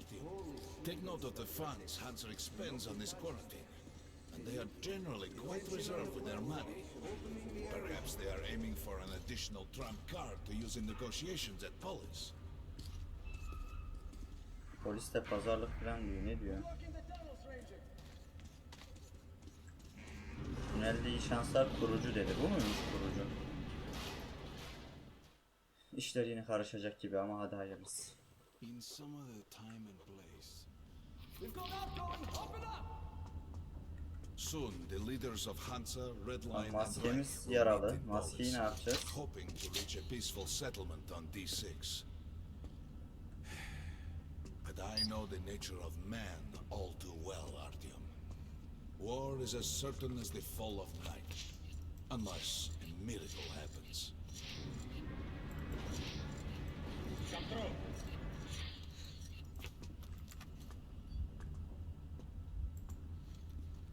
Artyom. Take note of the funds Hanser expends on this quarantine. And they are generally quite reserved with their money. Perhaps they are aiming for an additional trump card to use in negotiations at Polis. Polis de pazarlık falan diyor. Ne diyor? Tünelde iyi şanslar kurucu dedi. Bu muymuş kurucu? İşler yine karışacak gibi ama hadi hayırlısı. In some other time and place. We've got outgoing, open up! Soon, the leaders of Hansa, Redline, and Maskemiz Reich will yaralı. meet in Maskeyi Polis, ne yapacağız? hoping to reach a peaceful settlement on D6. But I know the nature of man all too well, Artyom. War is as certain as the fall of night, unless a miracle happens.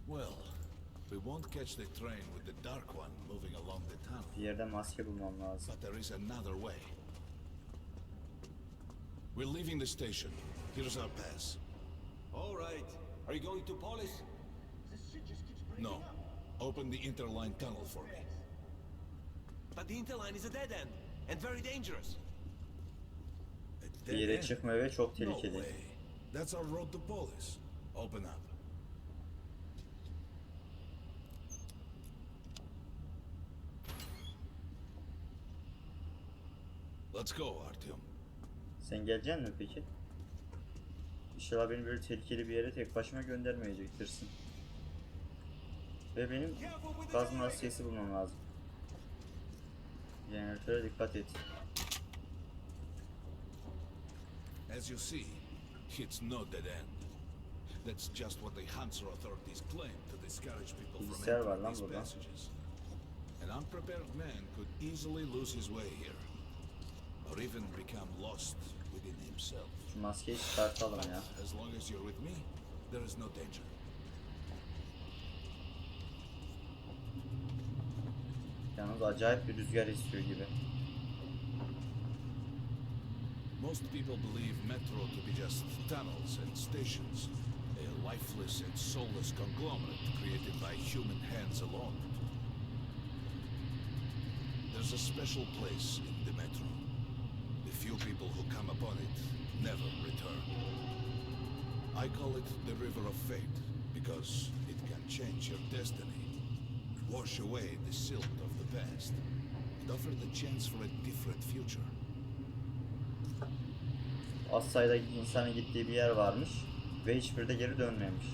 Well, we won't catch the train with the Dark One moving along the tunnel. Bir yerde maske bulmam lazım. But there is another way. We're leaving the station. Here's our pass. All right. Are you going to Polis? No. Open the interline tunnel for me. But the interline is a dead end and very dangerous. A Bir dead yere end? çıkma ve çok No tehlikeli. way. That's our road to Polis. Open up. Go, Artyom. Sen geleceksin mi peki? İnşallah beni böyle tehlikeli bir yere tek başıma göndermeyecektirsin. Ve benim gaz maskesi bulmam lazım. Jeneratöre dikkat et. As you see, it's no dead end. That's just what the Hanser authorities claim to discourage people from entering these passages. An unprepared man could easily lose his way here, or even become lost within himself. Şu maskeyi çıkartalım ya. As long as you're with me, there is no danger. Yalnız acayip bir rüzgar esiyor gibi. Most people believe metro to be just tunnels and stations, a lifeless and soulless conglomerate created by human hands alone. There's a special place in the metro. People who come upon it never return. I call it the River of Fate because it can change your destiny, wash away the silt of the past, and offer the chance for a different future. Az sayıda insanın gittiği bir yer varmış ve hiçbiri de geri dönmemiş.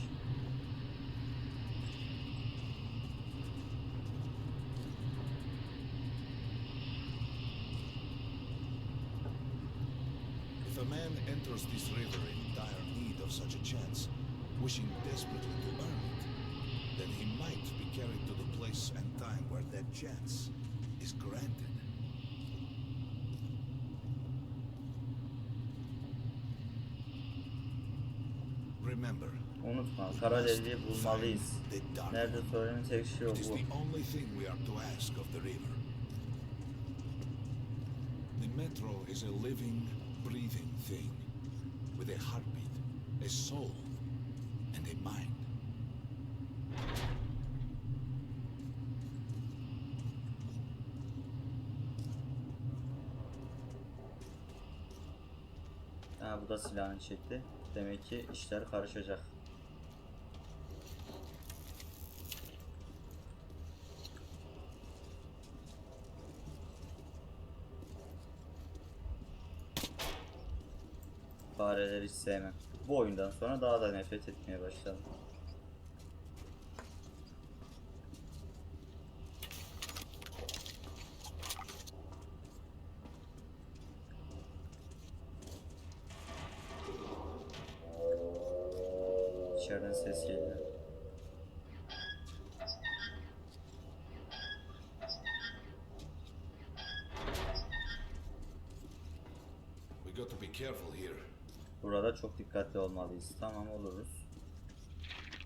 Tek şey o bu. The metro is a living, breathing thing with a heartbeat, a soul, and a mind. Ha bu da silahını çekti. Demek ki işler karışacak. Sevmem. Bu oyundan sonra daha da nefret etmeye başladım. İçeriden ses geliyor. We got to be careful here. Burada çok dikkatli olmalıyız. Tamam oluruz.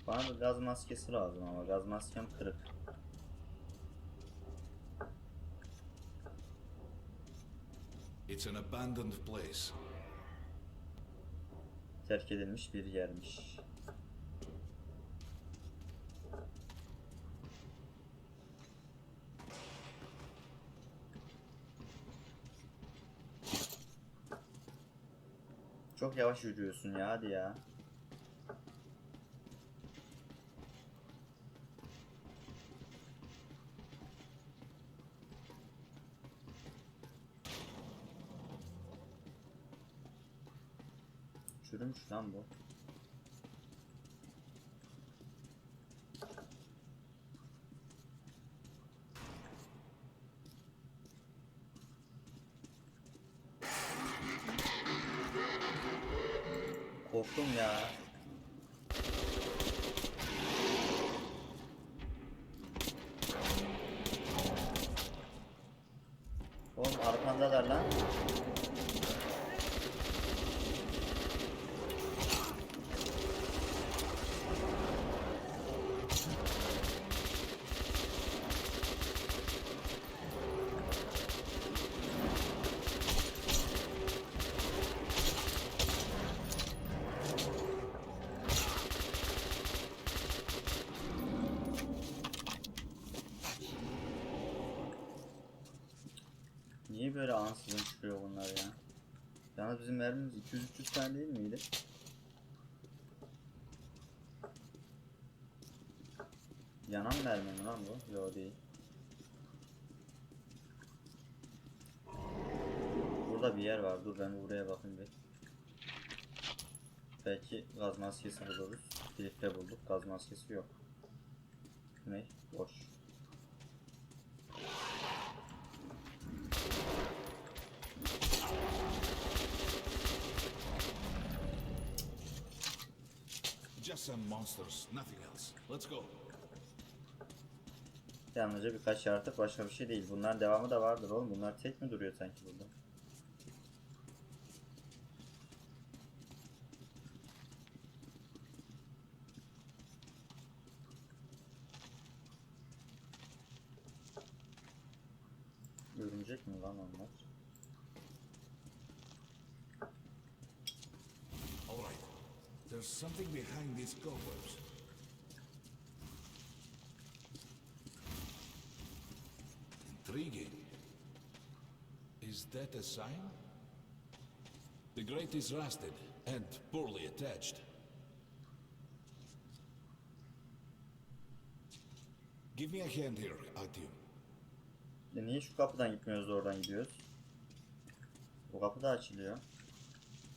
Bana da gaz maskesi lazım ama gaz maskem kırık. It's an abandoned place. terk edilmiş bir yermiş. Çok yavaş yürüyorsun ya hadi ya. Çürümüş lan bu. 活动呀 böyle ansızın çıkıyor bunlar ya? Yalnız bizim mermimiz 200-300 tane değil miydi? Yanan mermi mi lan bu? Yo değil. Burada bir yer var. Dur ben buraya bakayım bir. Belki gaz maskesi buluruz. Filtre bulduk. Gaz maskesi yok. Ne? Boş. Just some monsters, nothing else. Let's go. Yalnızca birkaç yaratık başka bir şey değil. Bunların devamı da vardır oğlum. Bunlar tek mi duruyor sanki burada? Örümcek mi lan onlar? All right. There's something behind these cobwebs. Intriguing. Is that a sign? The grate is rusted and poorly attached. Give me a hand here, Artyom. Ya niye şu kapıdan gitmiyoruz da oradan gidiyoruz? Bu kapı da açılıyor.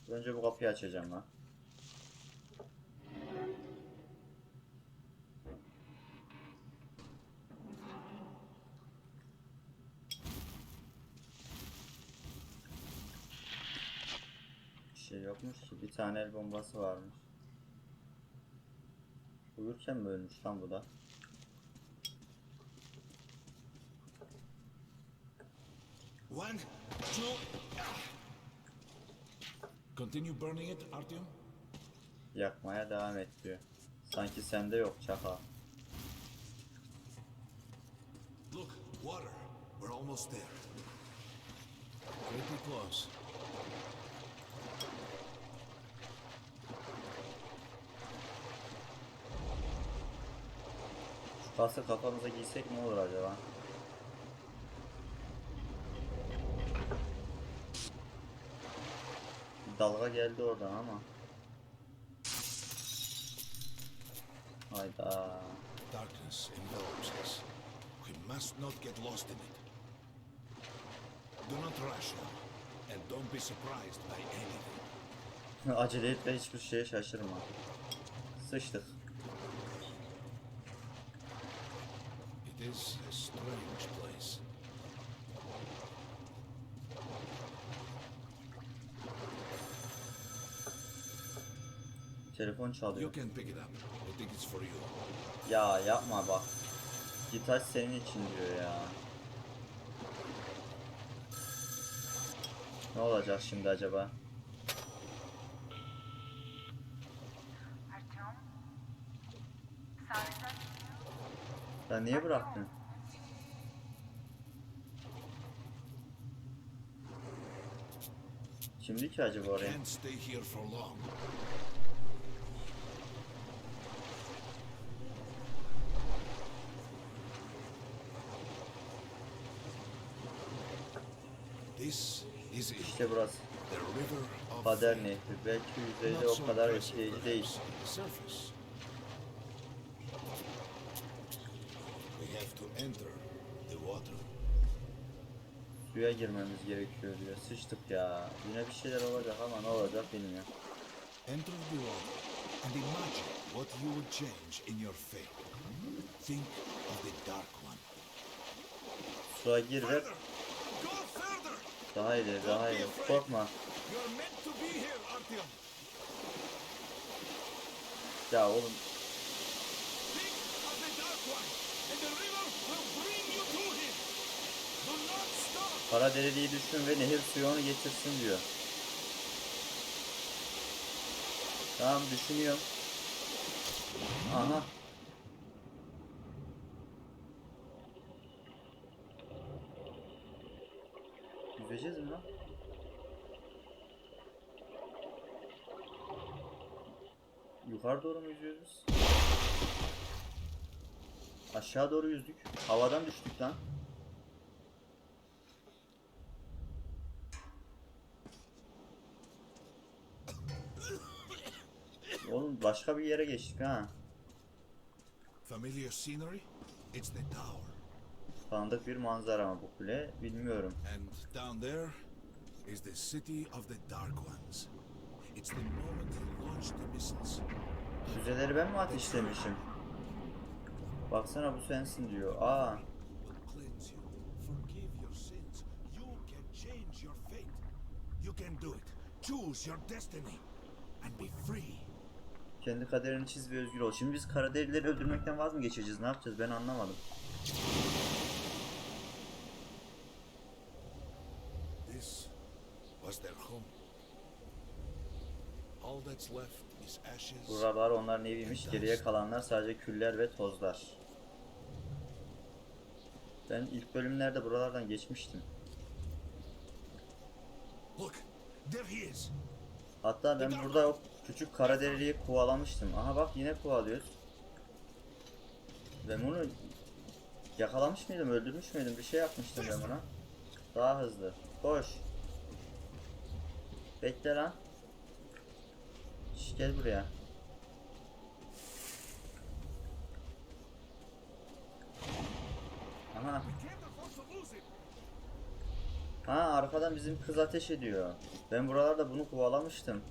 Önce bu kapıyı açacağım lan. Bir şey yokmuş ki. Bir tane el bombası varmış. Uyurken mi ölmüş lan bu da? One, two. Continue burning it, Artyom. Yakmaya devam et diyor. Sanki sende yok çaka. Look, water. We're almost there. Pretty close. Kaskı kafamıza giysek ne olur acaba? Dalga geldi oradan ama. Hayda. Darkness envelops us. We must not get lost in it. Do not rush and don't be surprised by anything. Acele et ve hiçbir şeye şaşırma. Sıçtık. It is a strange place. Telefon çalıyor. You can pick it up. I think it's for you. Ya yapma bak. Gitar senin için diyor ya. Ne olacak şimdi acaba? Artyom? Sadece Sen niye bıraktın? Kimdi ki acaba oraya? İşte burası. Kader. Nehri. Belki yüzeyde o kadar etkileyici değil. perhaps on the surface. We have to enter the water. Suya girmemiz gerekiyor diyor. Sıçtık ya. Yine bir şeyler olacak ama ne olacak bilmiyorum. Enter the water and imagine what you would change in your fate. Think of the Dark One. Suya gir ve daha ileri daha ileri. Korkma. Ya oğlum Think of the Dark One, and the river will bring you to him. Do not stop. Kara dereliği düşün ve nehir suyu onu getirsin diyor. Tamam düşünüyorum. Aha. Yüzeceğiz mi lan? Yukarı doğru mu yüzüyoruz? Aşağı doğru yüzdük. Havadan düştük lan. Oğlum başka bir yere geçtik ha. Familiar scenery? It's the tower. Tanıdık bir manzara ama bu kule bilmiyorum. And down there is the city of the Dark Ones. It's the moment he launched the missiles. Füzeleri ben mi ateşlemişim? Baksana bu sensin diyor. Aa, you, can do it. Choose your destiny. Kendi kaderini çiz ve özgür ol. Şimdi biz Karadelileri öldürmekten vaz mı geçeceğiz? Ne yapacağız? Ben anlamadım. This was their home. All that's left is ashes. Buralar onların eviymiş. Geriye kalanlar sadece küller ve tozlar. Ben ilk bölümlerde buralardan geçmiştim. Look, there he is. Hatta ben burada küçük Karaderili'yi kovalamıştım. Aha bak yine kovalıyoruz. Ben bunu yakalamış mıydım, öldürmüş müydüm? Bir şey yapmıştım ben buna. Daha hızlı. Koş. Bekle lan. Gel buraya. Aha. Ha arkadan bizim kız ateş ediyor. Ben buralarda bunu kovalamıştım.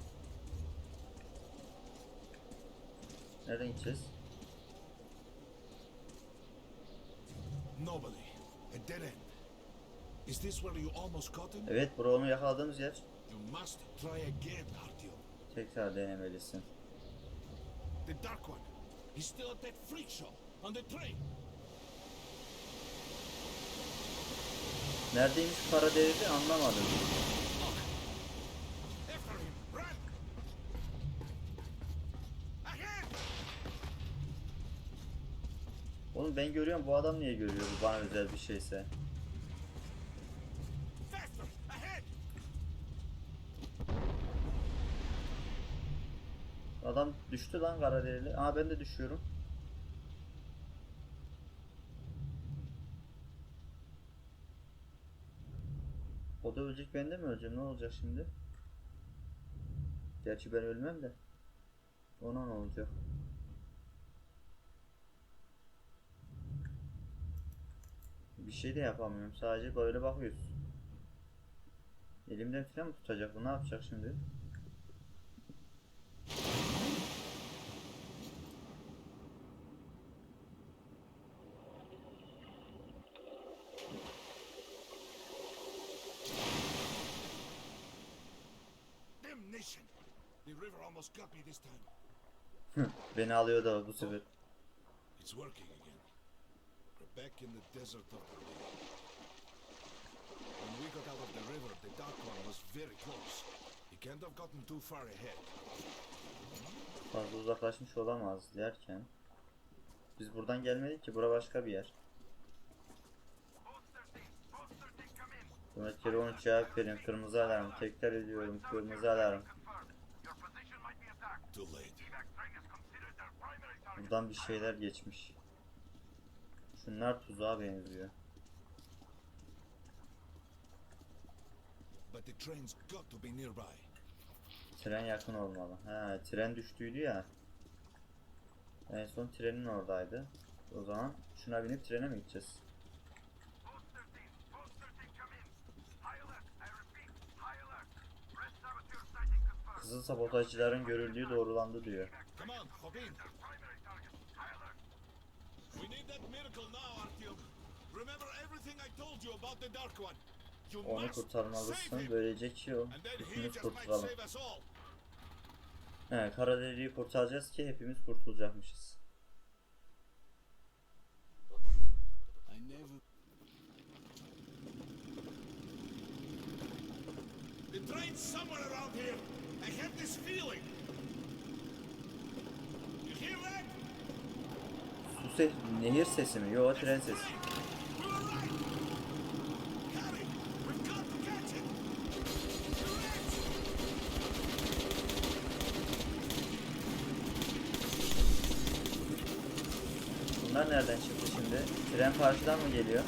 Nereden gideceğiz? Nobody. A dead end. Is this where you almost caught him? Evet bura onu yakaladığımız yer. You must try again, Artyom. Tekrar denemelisin. The Dark One. He's still at that freak show on the train. Neredeymiş para değeri anlamadım. After him. Run! Ahead! Oğlum ben görüyorum bu adam niye görüyor bu bana özel bir şeyse. Adam düştü lan kara derili. Aa ben de düşüyorum. O da ölecek ben de mi öleceğim? Ne olacak şimdi? Gerçi ben ölmem de. Ona ne olacak? Bir şey de yapamıyorum. Sadece böyle bakıyoruz. Elimden falan mı tutacak bu? Ne yapacak şimdi? Damnation! The river almost got me this time. Beni alıyor da bu sefer. It's working back in the desert of the Lake. When we got out of the river, the Dark One was very close. He can't have gotten too far ahead. Fazla uzaklaşmış olamaz derken. Biz buradan gelmedik ki bura başka bir yer. Komunikeri 13 cevap verin. Kırmızı alarm. Tekrar ediyorum. Kırmızı alarm. Buradan bir şeyler geçmiş. Şunlar tuzağa benziyor. But the train's got to be nearby. Tren yakın olmalı. Ha, tren düştüydü ya. En son trenin oradaydı. O zaman şuna binip trene mi gideceğiz? Kızıl sabotajcıların görüldüğü doğrulandı diyor. Come on, hop in. We need that miracle now, Artyom. Remember everything I told you about the Dark One. You Onu kurtarmalısın. Böylece ki o And then he hepimiz kurtulalım. He, kara deliği kurtaracağız ki hepimiz kurtulacakmışız. The train's somewhere around here. I have this feeling. You hear that? Ses, nehir sesi mi? Yo tren sesi. Bunlar nereden çıktı şimdi? Tren karşıdan mı geliyor?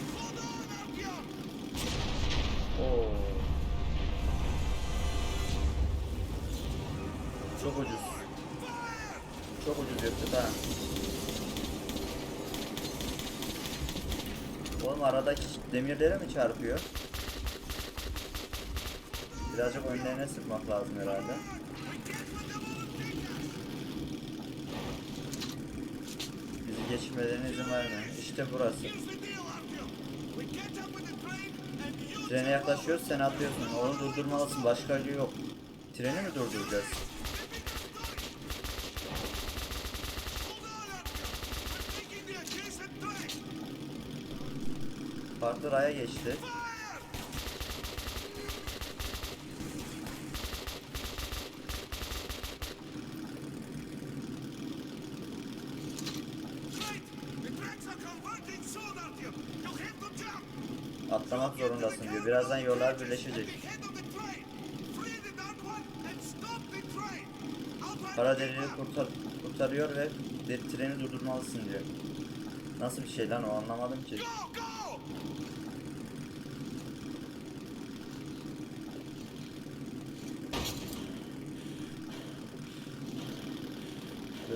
Oğlum aradaki demirlere mi çarpıyor? Birazcık önlerine sıkmak lazım herhalde. Bizi geçmelerine izin vermiyor. İşte burası. Trene yaklaşıyoruz sen atlıyorsun. Onu durdurmalısın. Başka yolu yok. Treni mi durduracağız? Hold on, Artyom. We're taking the adjacent track. Farklı raya geçti. Fire! Right! The tracks are converging soon, Artyom. You'll have to jump. Atlamak zorundasın diyor. Birazdan yollar birleşecek. At the head of the train. Free the dark one and stop the train. I'll try Kara to get deliği out. kurtar, kurtarıyor ve treni durdurmalısın diyor. Nasıl bir şey lan o anlamadım ki.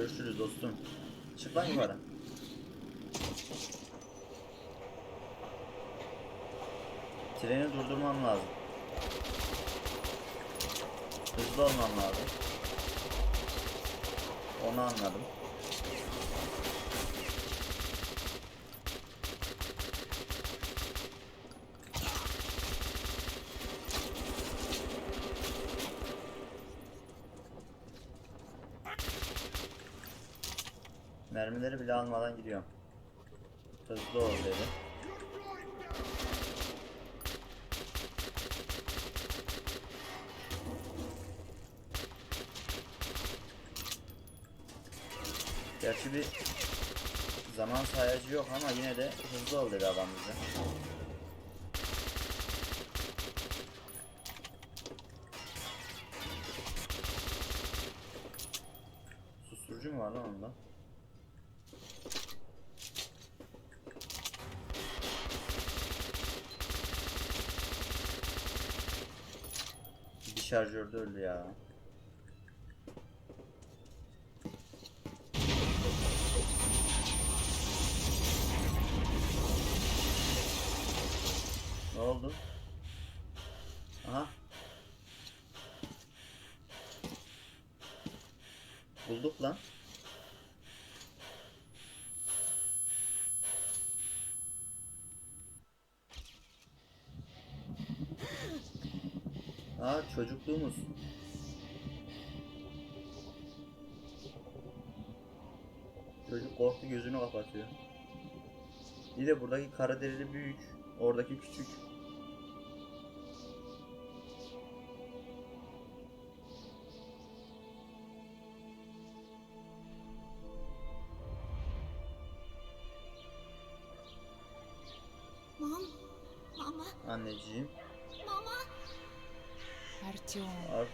Görüşürüz dostum. Çık lan yukarı. Treni durdurmam lazım. Hızlı olmam lazım. Onu anladım. Bile almadan gidiyorum. Hızlı ol dedi. Gerçi bir zaman sayacı yok ama yine de hızlı ol dedi adam bize. Öldü ya. Ne oldu? Aha. Bulduk lan. Aa çocukluğumuz. Çocuk korktu gözünü kapatıyor. Bir de buradaki kara derili büyük. Oradaki küçük.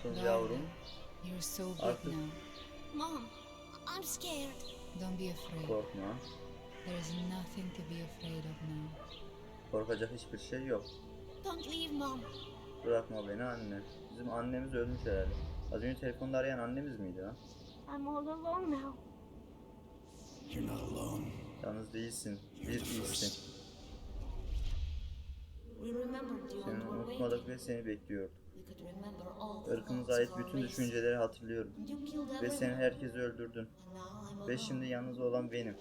Darling, yavrum. you're so big Artyom. now. Mom, I'm scared. Don't be afraid. Korkma. There is nothing to be afraid of now. Korkacak hiçbir şey yok. Don't leave, Mom. Bırakma beni anne. Bizim annemiz ölmüş herhalde. Az önce telefonda arayan annemiz miydi lan? I'm all alone now. You're not alone. Yalnız değilsin. Bir iyisin. We remembered you Seni unutmadık ve seni bekliyorduk. Irkımıza ait bütün düşünceleri hatırlıyorum. Ve sen everyone. herkesi öldürdün. Ve şimdi yalnız olan benim.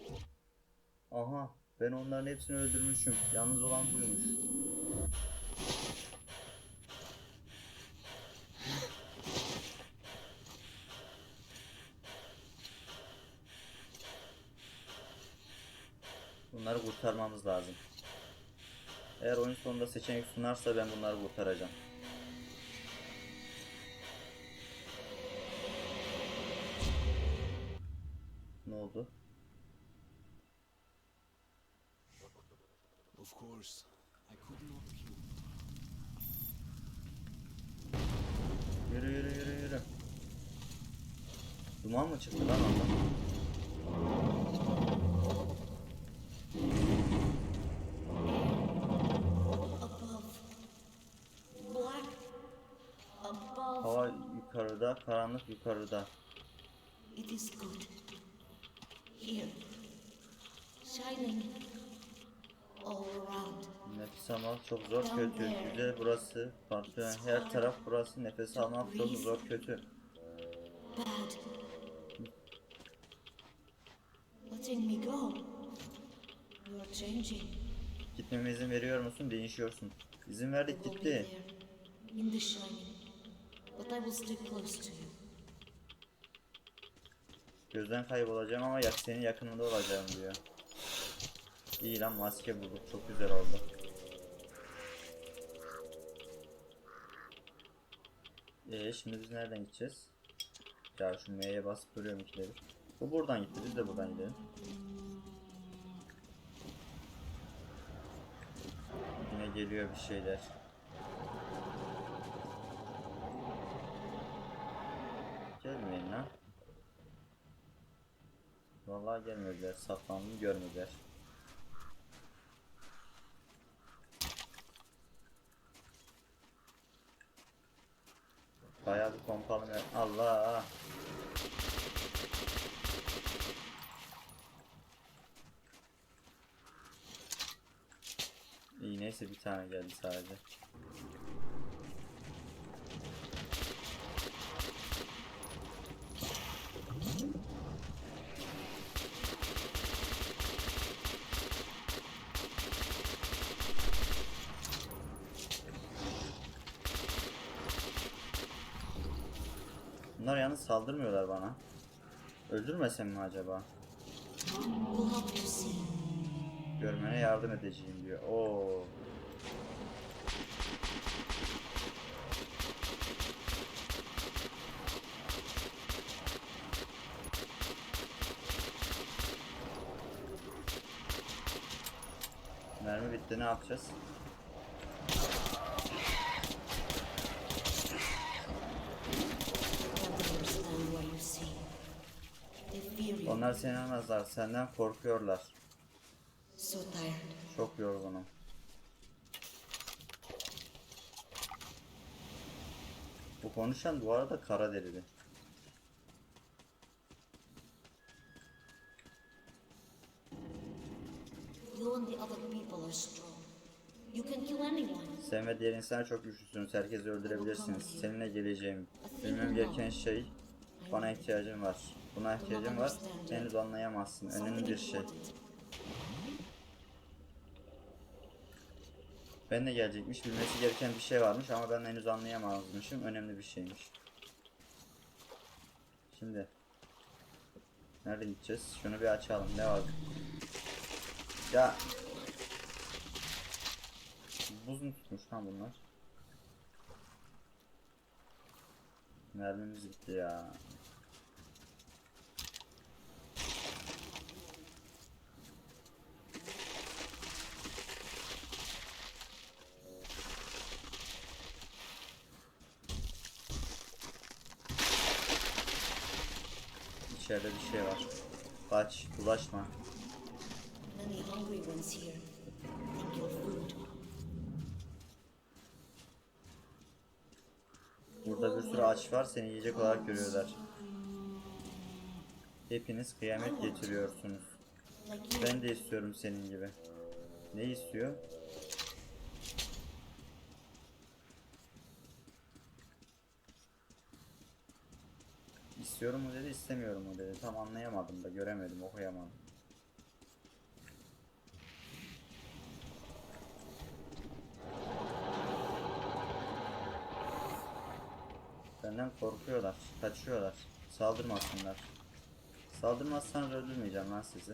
Aha ben onların hepsini öldürmüşüm. Yalnız olan buymuş. Bunları kurtarmamız lazım. Eğer oyun sonunda seçenek sunarsa ben bunları kurtaracağım. Oldu? Of course, I could not kill. Yürü yürü yürü yürü. Duman mı çıktı lan. Above. Hava yukarıda, karanlık yukarıda. It is good. Here. Shining. All around. Nefes almak çok zor kötü. Güzel burası. Farklı her taraf burası. Nefes almak çok zor kötü. Bad. Letting me go. You are changing. Gitmeme izin veriyor musun? Değişiyorsun. İzin verdik gitti. there. In the shining. But I will stay close to you. Gözden kaybolacağım ama yak senin yakınında olacağım diyor. İyi lan maske bulduk. Çok güzel oldu. Ee, şimdi biz nereden gideceğiz? Ya şu M'ye basıp duruyorum ikileri. Bu buradan gitti. Biz de buradan gidelim. Yine geliyor bir şeyler. Gelmeyin lan. Vallahi gelmediler. Saklandım görmediler. Bayağı bir pompalı mer- Allah! İyi neyse bir tane geldi sadece. Bunlar yalnız saldırmıyorlar bana. Öldürmesem mi acaba? Görmene yardım edeceğim diyor. Oo. Mermi bitti ne yapacağız? Can't understand what you see. They fear you. Onlar seni anlamazlar. Senden korkuyorlar. So tired. Çok yorgunum. Bu konuşan bu arada kara derili. You and the other people are strong. You can kill anyone. Sen ve diğer insanlar çok güçlüsünüz. Herkesi öldürebilirsiniz. Seninle geleceğim. Bilmem gereken şey bana ihtiyacın var. Buna ihtiyacın var. Henüz anlayamazsın. Önemli bir şey. Ben de gelecekmiş. Bilmesi gereken bir şey varmış ama ben henüz anlayamazmışım. Önemli bir şeymiş. Şimdi Nerede gideceğiz? Şunu bir açalım. Ne var? Ya Buz mu tutmuş lan bunlar? Mermimiz gitti ya. İçeride bir şey var. Kaç, bulaşma. Burada bir sürü aç var, seni yiyecek olarak görüyorlar. Hepiniz kıyamet getiriyorsunuz. Ben de istiyorum senin gibi. Ne istiyor? İstiyorum mu dedi, istemiyorum mu dedi. Tam anlayamadım da, göremedim, okuyamadım. Benden korkuyorlar, kaçıyorlar. Saldırmasınlar. Saldırmazsanız öldürmeyeceğim lan sizi.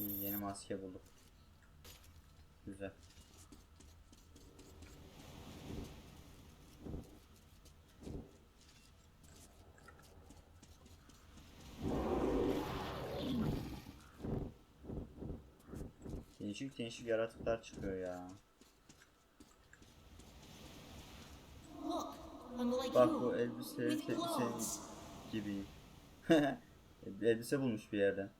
İyi yeni maske bulduk. Güzel. Değişik değişik yaratıklar çıkıyor ya. Bak bu te- senin gibiyim. Elbise bulmuş bir yerden.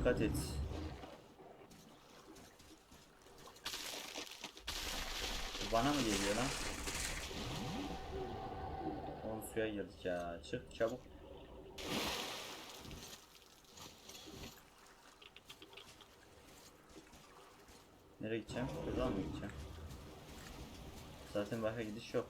Dikkat et. Bana mı geliyor lan? Oğlum suya girdik ya. Çık çabuk. Nereye gideceğim? Buradan mı gideceğim? Zaten başka gidiş yok.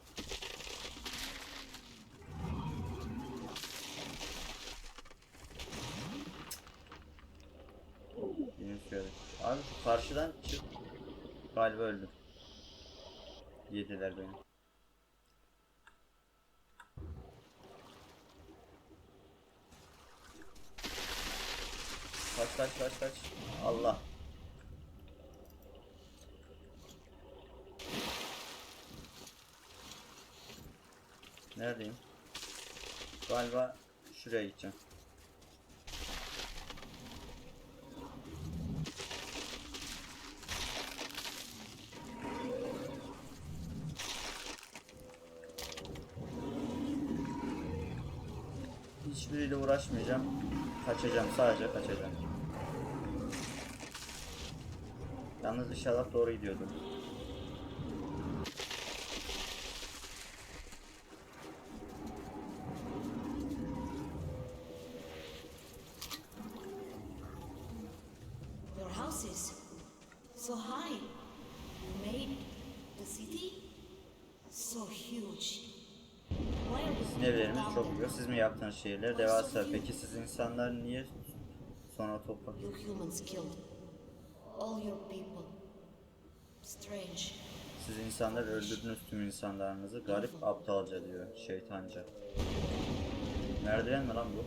Yine suya düştüm. Abi şu karşıdan çık. Galiba öldüm. Yediler beni. Kaç kaç kaç kaç. Allah. Neredeyim? Galiba şuraya gideceğim. Hiçbiriyle uğraşmayacağım. Kaçacağım sadece kaçacağım. Yalnız inşallah doğru gidiyordu. Your houses. So high. You made the city so huge. Why are we Sizin evleriniz down çok there? büyük. Yaptığınız şehirler devasa. Peki siz insanlar niye sonra toprak? You humans killed all your people. Strange. Siz insanlar öldürdünüz tüm insanlarınızı. Garip aptalca diyor şeytanca. Merdiven mi lan bu?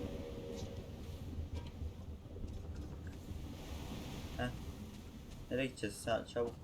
Heh. Nereye gideceğiz? Sa- çabuk.